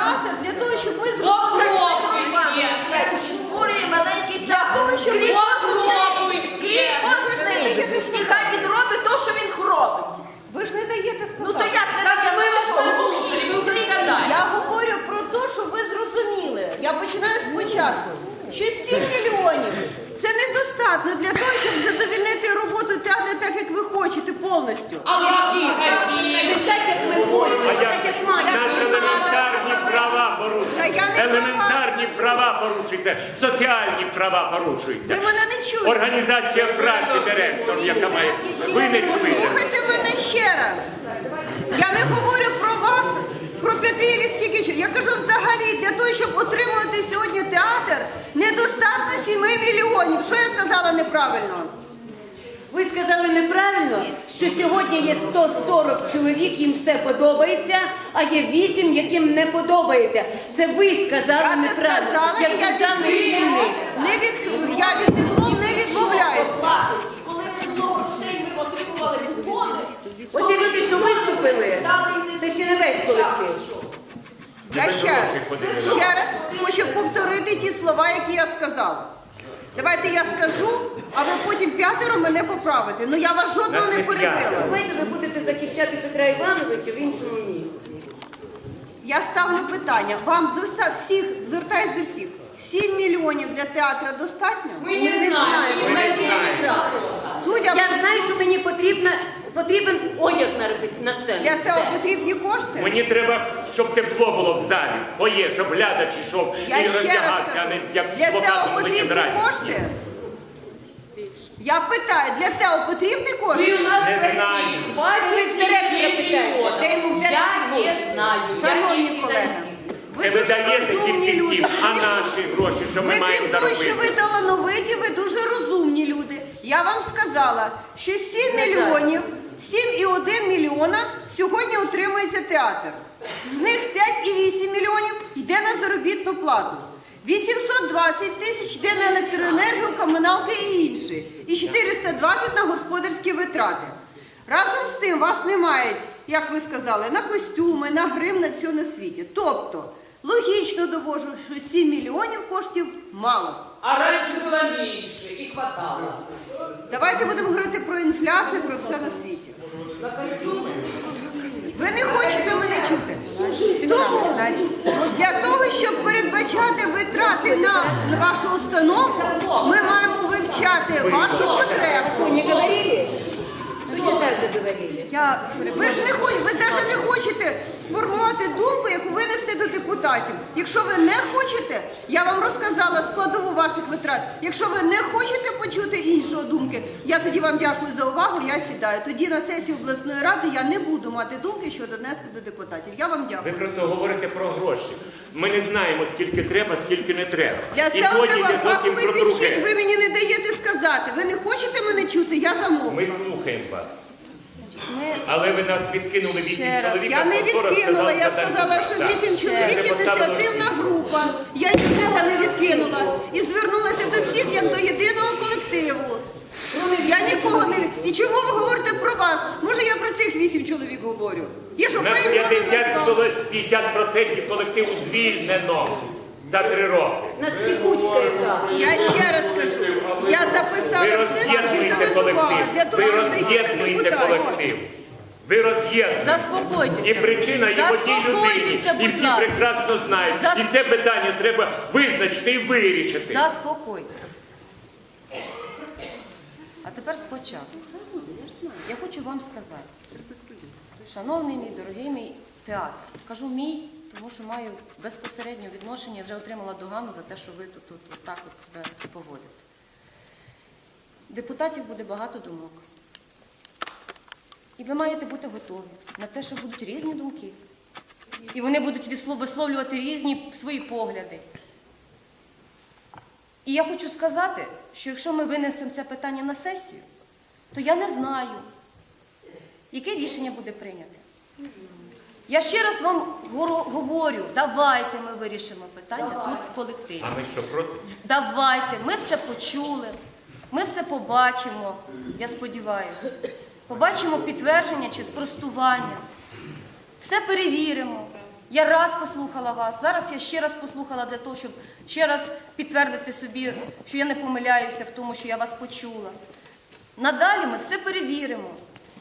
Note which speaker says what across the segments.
Speaker 1: Театр для того, щоб ви зрозуміли.
Speaker 2: Попробуйте.
Speaker 3: Створює маленький
Speaker 1: Для того, щоб ви
Speaker 2: Попробуйте.
Speaker 3: І хай він робить те, що він робить.
Speaker 1: ви ж не даєте
Speaker 3: Ну то як не
Speaker 2: Так ми вас послухали, ви вже сказали.
Speaker 1: Я говорю про те, що ви зрозуміли. Я починаю спочатку. Що 7 мільйонів це недостатньо для того, щоб задовільнити роботу театру так, як ви хочете повністю.
Speaker 2: А які хотіли?
Speaker 1: Так, як ми хочемо,
Speaker 4: А
Speaker 1: так,
Speaker 4: як
Speaker 1: як маємо.
Speaker 4: нас елементарні права
Speaker 1: Та
Speaker 4: порушуються.
Speaker 1: я не
Speaker 4: Елементарні права порушуються, соціальні права порушуються.
Speaker 1: Ви мене не чуєте.
Speaker 4: Організація праці директор, яка має ви не чуєте.
Speaker 1: Слухайте мене ще раз. Я не говорю про вас, про п'яти скільки. Я кажу взагалі, для того, щоб отримувати сьогодні театр, недостатньо 7 мільйонів. Що я сказала неправильно?
Speaker 5: Ви сказали неправильно, що сьогодні є 140 чоловік, їм все подобається, а є 8, яким не подобається. Це ви сказали
Speaker 1: Я це сказала, і я від
Speaker 5: державний
Speaker 1: слов
Speaker 5: керівник.
Speaker 1: не від я від цих слов не відмовляюся.
Speaker 3: Коли не було грошей, ми отримували купони.
Speaker 5: Оці люди, що виступили, це ще не весь колектив.
Speaker 1: Я ще раз, ще раз хочу повторити ті слова, які я сказала. Давайте я скажу, а ви потім п'ятеро мене поправите. Ну я вас жодного не перебила.
Speaker 5: Давайте ви будете захищати Петра Івановича в іншому місці.
Speaker 1: Я ставлю питання. Вам до всіх, звертаюсь до всіх. 7 мільйонів для театру достатньо?
Speaker 2: Ми не знаємо.
Speaker 4: Ми не знаємо.
Speaker 1: Судя
Speaker 5: Я знаю, що мені потрібна, потрібен одяг на, репет- на сцену.
Speaker 1: для цього
Speaker 5: Все.
Speaker 1: потрібні кошти.
Speaker 4: Мені треба, щоб тепло було в залі, поє, щоб глядач ішов
Speaker 1: Я
Speaker 4: і
Speaker 1: ще раз
Speaker 4: роздягався, а
Speaker 1: кажу,
Speaker 4: не як
Speaker 1: для цього потрібні кошти. Я питаю, для цього потрібні
Speaker 2: Ви
Speaker 1: кошти?
Speaker 2: у нас
Speaker 4: Не знаю.
Speaker 5: Директора
Speaker 2: тисячі
Speaker 5: питайте, де йому взяти
Speaker 2: Я
Speaker 5: гроші?
Speaker 2: не знаю.
Speaker 1: Шановні
Speaker 2: Я не
Speaker 1: колеги,
Speaker 2: фінансист.
Speaker 1: ви
Speaker 4: Це ви
Speaker 1: дуже
Speaker 4: даєте
Speaker 1: розумні
Speaker 4: тільки
Speaker 1: люди.
Speaker 4: всім, а наші гроші, що ми
Speaker 1: Ви
Speaker 4: маємо
Speaker 1: крім того, що ви
Speaker 4: заробити.
Speaker 1: талановиті, ви дуже розумні люди. Я вам сказала, що 7 мільйонів, 7,1 мільйона сьогодні утримується театр. З них 5,8 мільйонів йде на заробітну плату. 820 тисяч йде на електроенергію, комуналки і інше. І 420 на господарські витрати. Разом з тим вас не мають, як ви сказали, на костюми, на грим, на все на світі. Тобто, логічно довожу, що 7 мільйонів коштів мало.
Speaker 2: А раніше було більше і хватало.
Speaker 1: Давайте будемо говорити про інфляцію, про все на світі. Ви не хочете мене чути. Тому для того, щоб передбачати витрати на вашу установу, ми маємо вивчати вашу потребу. Ви ж не хочете, ви навіть не хочете сформувати думку, яку винести до депутатів. Якщо ви не хочете, я вам розказала складову ваших витрат. Якщо ви не хочете почути іншої думки, я тоді вам дякую за увагу. Я сідаю. Тоді на сесії обласної ради я не буду мати думки, що донести до депутатів. Я вам дякую.
Speaker 4: Ви просто говорите про гроші. Ми не знаємо, скільки треба, скільки не треба.
Speaker 1: Для
Speaker 4: І
Speaker 1: цього
Speaker 4: потім
Speaker 1: треба
Speaker 4: йде зовсім
Speaker 1: фаховий
Speaker 4: про
Speaker 1: підхід.
Speaker 4: друге.
Speaker 1: Ви мені не даєте сказати. Ви не хочете мене чути, я замовлю.
Speaker 4: Ми слухаємо вас. Але ви нас відкинули вісім чоловік.
Speaker 1: Я не відкинула, я сказала, що вісім чоловік ініціативна група. Я нікого не відкинула і звернулася до всіх як до єдиного колективу. Я нікого не І чому ви говорите про вас? Може я про цих вісім чоловік говорю? Я що поіменно
Speaker 4: 50,
Speaker 1: назвала?
Speaker 4: чоловік- 50% колективу звільнено за три роки.
Speaker 5: Нас текучка яка.
Speaker 1: Я ще раз кажу, я записала все собі
Speaker 4: роз'єднуєте
Speaker 1: занотувала для того,
Speaker 4: Ви
Speaker 1: щоб вийти до депутатів.
Speaker 4: Ви роз'єднуєте.
Speaker 6: Заспокойтеся.
Speaker 4: І причина є в одній людині.
Speaker 6: Заспокойтеся,
Speaker 4: І
Speaker 6: будь
Speaker 4: всі
Speaker 6: ласка.
Speaker 4: прекрасно знають.
Speaker 6: Зас-
Speaker 4: І це питання треба визначити і вирішити.
Speaker 6: Заспокойтеся. А тепер спочатку. Я хочу вам сказати, шановний мій дорогий мій театр, кажу мій, тому що маю безпосереднє відношення, я вже отримала догану за те, що ви тут, тут отак от себе поводите. Депутатів буде багато думок. І ви маєте бути готові на те, що будуть різні думки. І вони будуть висловлювати різні свої погляди. І я хочу сказати, що якщо ми винесемо це питання на сесію, то я не знаю, яке рішення буде прийняте. Я ще раз вам говорю, давайте ми вирішимо питання тут в колективі.
Speaker 4: А ми що проти?
Speaker 6: Давайте, ми все почули, ми все побачимо, я сподіваюся. Побачимо підтвердження чи спростування. Все перевіримо. Я раз послухала вас, зараз я ще раз послухала для того, щоб ще раз підтвердити собі, що я не помиляюся в тому, що я вас почула. Надалі ми все перевіримо.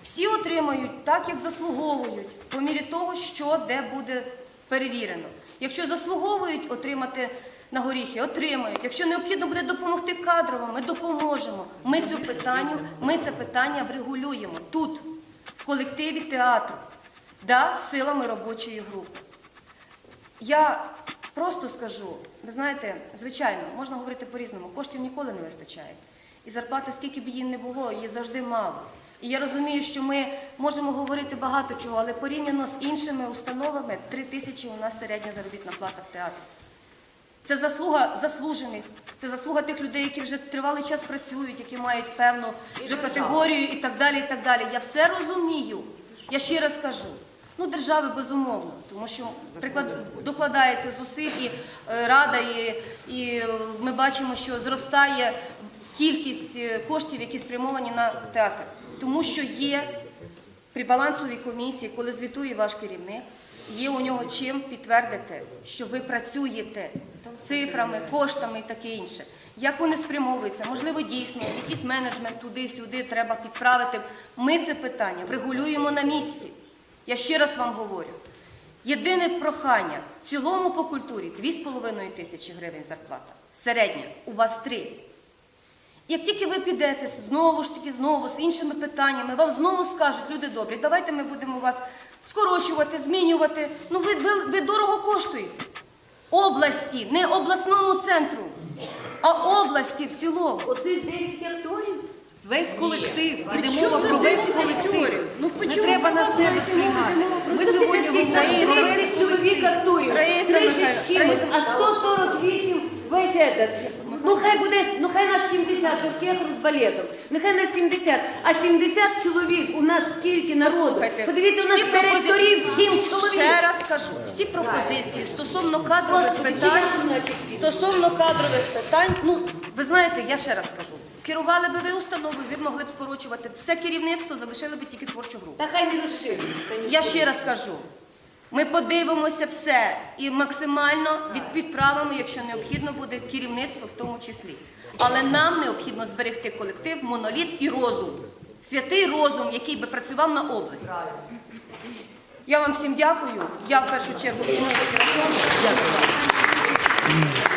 Speaker 6: Всі отримають так, як заслуговують, по мірі того, що де буде перевірено. Якщо заслуговують отримати на горіхи, отримають. Якщо необхідно буде допомогти кадрово, ми допоможемо. Ми цю питанню, ми це питання врегулюємо тут, в колективі театру, да, силами робочої групи. Я просто скажу, ви знаєте, звичайно, можна говорити по-різному, коштів ніколи не вистачає. І зарплати, скільки б її не було, її завжди мало. І я розумію, що ми можемо говорити багато чого, але порівняно з іншими установами, 3 тисячі у нас середня заробітна плата в театрі. Це заслуга заслужених, це заслуга тих людей, які вже тривалий час працюють, які мають певну вже категорію і так далі. і так далі. Я все розумію. Я ще раз кажу. Ну, держави безумовно, тому що приклад докладається зусиль і е, рада, і, і е, ми бачимо, що зростає кількість е, коштів, які спрямовані на театр, тому що є при балансовій комісії, коли звітує ваш керівник, є у нього чим підтвердити, що ви працюєте цифрами, коштами і таке інше. Як вони спрямовуються? Можливо, дійсно, якийсь менеджмент туди-сюди треба підправити. Ми це питання врегулюємо на місці. Я ще раз вам говорю. Єдине прохання в цілому по культурі 2,5 тисячі гривень зарплата. Середня у вас 3. Як тільки ви підете знову ж таки, знову з іншими питаннями, вам знову скажуть, люди добрі, давайте ми будемо вас скорочувати, змінювати. Ну ви, ви, ви дорого коштуєте. Області, не обласному центру, а області в цілому.
Speaker 5: Оце 10 акторів.
Speaker 1: Весь колектив. Іде
Speaker 5: що
Speaker 1: мова про весь колектив. Ну,
Speaker 5: Не
Speaker 1: почему
Speaker 5: треба на себе сприймати.
Speaker 1: Ми
Speaker 5: Ми
Speaker 1: сьогодні говоримо про весь
Speaker 5: 30 чоловік акторів,
Speaker 6: Раїса
Speaker 5: 30
Speaker 6: Михайлівна,
Speaker 5: чимось, а 148 весь этот. Ну хай буде, ну хай нас 70 оркестру з балетом, нехай нас 70, а 70 чоловік у нас скільки народу? Подивіться, у нас
Speaker 6: всі
Speaker 5: директорів 7 чоловік.
Speaker 6: Ще раз кажу, всі пропозиції стосовно кадрових питань, стосовно кадрових питань, ну ви знаєте, я ще раз кажу, керували би ви установою, ви б могли б скорочувати все керівництво, залишили б тільки творчу групу.
Speaker 5: Та хай не розширюють.
Speaker 6: Я ще раз кажу. Ми подивимося все і максимально від підправимо, якщо необхідно буде керівництво в тому числі. Але нам необхідно зберегти колектив, моноліт і розум. Святий розум, який би працював на область. Я вам всім дякую. Я в першу чергу. Дякую.